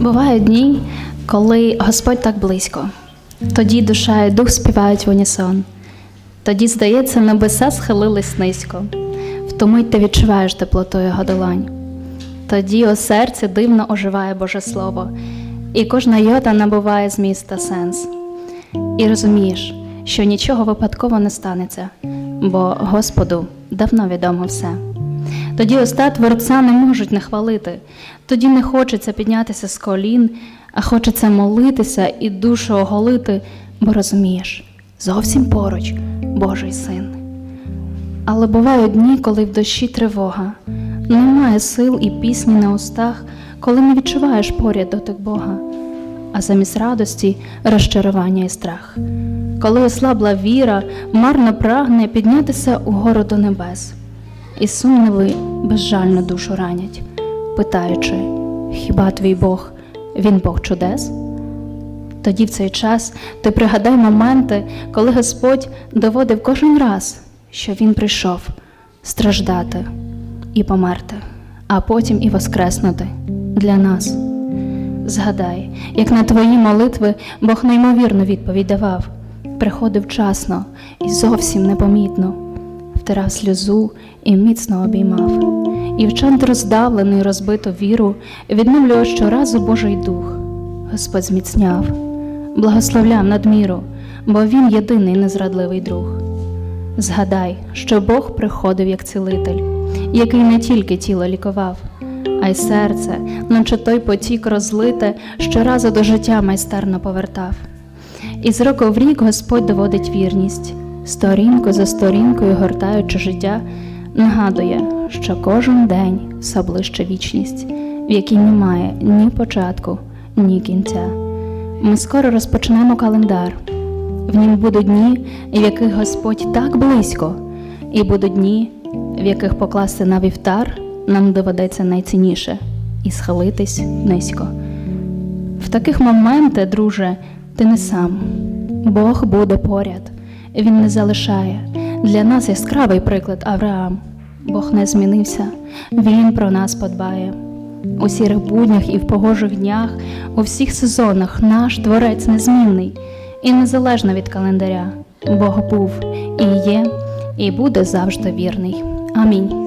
Бувають дні, коли Господь так близько. Тоді душа і дух співають в унісон. Тоді, здається, небеса схилились низько. В ту мить ти відчуваєш теплоту його долонь. Тоді у серці дивно оживає Боже Слово, і кожна йота набуває зміст та сенс. І розумієш, що нічого випадково не станеться, бо Господу давно відомо все. Тоді уста творця не можуть не хвалити, тоді не хочеться піднятися з колін, а хочеться молитися і душу оголити, бо розумієш, зовсім поруч Божий син. Але бувають дні, коли в душі тривога, немає сил і пісні на устах, коли не відчуваєш поряд дотик Бога, а замість радості розчарування і страх. Коли ослабла віра, марно прагне піднятися угору до небес, і сумніви безжально душу ранять, питаючи, хіба твій Бог, він Бог чудес? Тоді в цей час ти пригадай моменти, коли Господь доводив кожен раз, що Він прийшов страждати і померти, а потім і воскреснути для нас. Згадай, як на твої молитви Бог неймовірну відповідь давав, приходив вчасно і зовсім непомітно, втирав сльозу і міцно обіймав, і вчант роздавлений, розбиту віру, відновлював щоразу Божий дух. Господь зміцняв, благословляв надміру, бо Він єдиний незрадливий друг. Згадай, що Бог приходив як цілитель, який не тільки тіло лікував, а й серце, наче той потік розлите, щоразу до життя майстерно повертав. І з року в рік Господь доводить вірність, сторінку за сторінкою гортаючи життя, нагадує, що кожен день все ближче вічність, в якій немає ні початку, ні кінця. Ми скоро розпочнемо календар. В нім будуть дні, в яких Господь так близько, і будуть дні, в яких покласти на вівтар нам доведеться найцінніше і схилитись низько. В таких моменти, друже, ти не сам. Бог буде поряд, Він не залишає. Для нас яскравий приклад Авраам. Бог не змінився, Він про нас подбає. У сірих буднях і в погожих днях, у всіх сезонах наш творець незмінний і незалежно від календаря. Бог був і є, і буде завжди вірний. Амінь.